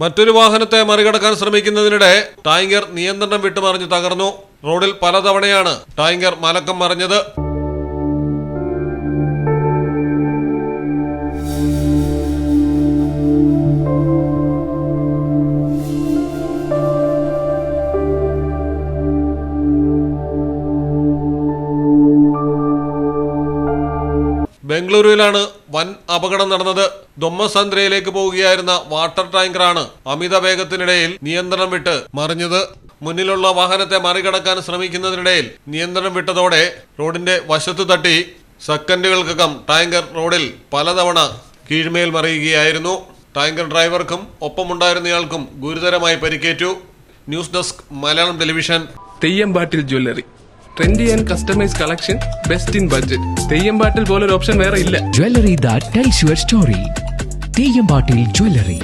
മറ്റൊരു വാഹനത്തെ മറികടക്കാൻ ശ്രമിക്കുന്നതിനിടെ ടാങ്കർ നിയന്ത്രണം വിട്ടുമറിഞ്ഞ് തകർന്നു. റോഡിൽ പലതവണയാണ് ടാങ്കർ മലക്കം മറിഞ്ഞത്. ബംഗളൂരുവിലാണ് വൻ അപകടം നടന്നത്. ദൊമ്മസന്ദ്രയിലേക്ക് പോവുകയായിരുന്ന വാട്ടർ ടാങ്കറാണ് അമിത വേഗത്തിനിടയിൽ നിയന്ത്രണം വിട്ട് മറിഞ്ഞത്. മുന്നിലുള്ള വാഹനത്തെ മറികടക്കാൻ ശ്രമിക്കുന്നതിനിടയിൽ നിയന്ത്രണം വിട്ടതോടെ റോഡിന്റെ വശത്ത് തട്ടി സെക്കൻഡുകൾക്കകം ടാങ്കർ റോഡിൽ പലതവണ കീഴ്മേൽ മറിയുകയായിരുന്നു. ടാങ്കർ ഡ്രൈവർക്കും ഒപ്പമുണ്ടായിരുന്നയാൾക്കും ഗുരുതരമായി പരിക്കേറ്റു. News desk Malayalam television. Theyyampattil jewellery. Trendy and customise collection best in budget Theyyampattil പോലൊരു ഓപ്ഷൻ വേറെ ഇല്ല Jewelry that tells your story. തെയ്യമ്പാട്ടിൽ Jewelry.